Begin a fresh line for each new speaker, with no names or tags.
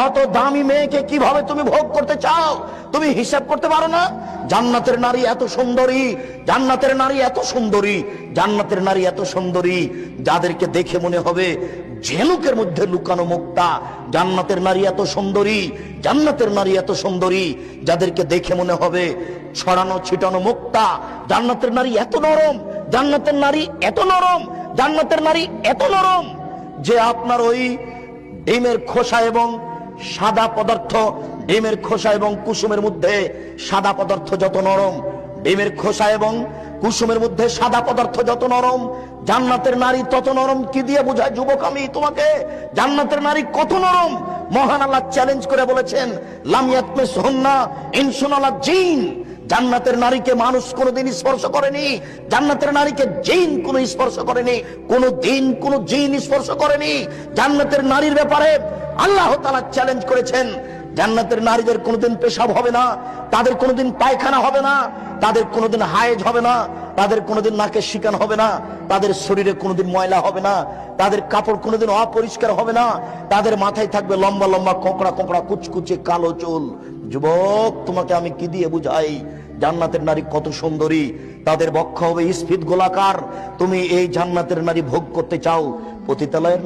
অত দামি মেয়েকে কীভাবে তুমি ভোগ করতে চাও? তুমি হিসাব করতে পারো না? জান্নাতের নারী এত সুন্দরী, জান্নাতের নারী এত সুন্দরী, জান্নাতের নারী এত সুন্দরী, যাদেরকে দেখে মনে হবে ঝেনুকের মধ্যে লুকানো মুক্তা জান্নাতের নারী এত সুন্দরী, জান্নাতের নারী এত সুন্দরী, যাদেরকে দেখে মনে হবে ছড়ানো, ছিটানো মুক্তা জান্নাতের নারী এত নরম, জান্নাতের নারী এত নরম, জান্নাতের নারী এত নরম যে আপনার ওই ডিমের খোসা এবং সাদা পদার্থ, ডিমের খোসা এবং কুসুমের মধ্যে সাদা পদার্থ যত নরম, ডিমের খোসা এবং কুসুমের মধ্যে সাদা পদার্থ যত নরম, জান্নাতের নারী তত নরম, কি দিয়ে বোঝায় যুবক আমি তোমাকে? জান্নাতের নারী কত নরম? মহান আল্লাহ চ্যালেঞ্জ করে বলেছেন লামিয়াতমে সোহন্না ইনসুনালা জিন। জান্নাতের নারীকে মানুষ কোনোদিন স্পর্শ করেনি, জান্নাতের নারীকে জিন কোনো স্পর্শ করেনি, কোনো দিন কোনো জিন স্পর্শ করেনি। জান্নাতের নারীর ব্যাপারে আল্লাহ তালা চ্যালেঞ্জ করেছেন, জান্নাতের নারীদের কোনোদিন পেশাব হবে না, তাদের কোনোদিন পায়খানা হবে না, তাদের কোনোদিন হায়েজ হবে না, তাদের কোনোদিন নাকে শিকান হবে না, তাদের শরীরে কোনোদিন ময়লা হবে না, তাদের কাপড় কোনোদিন অপরিষ্কার হবে না, তাদের মাথায় থাকবে লম্বা লম্বা কোঁকড়া কোঁকড়া কুচকুচে কালো চুল। যুবক, তোমাকে আমি কি দিয়ে বুঝাই? জান্নাতের নারী কত সুন্দরী, তাদের বক্ষ হবে স্ফীত গোলাকার। তুমি এই জান্নাতের নারী ভোগ করতে চাও, পতিতালয়ের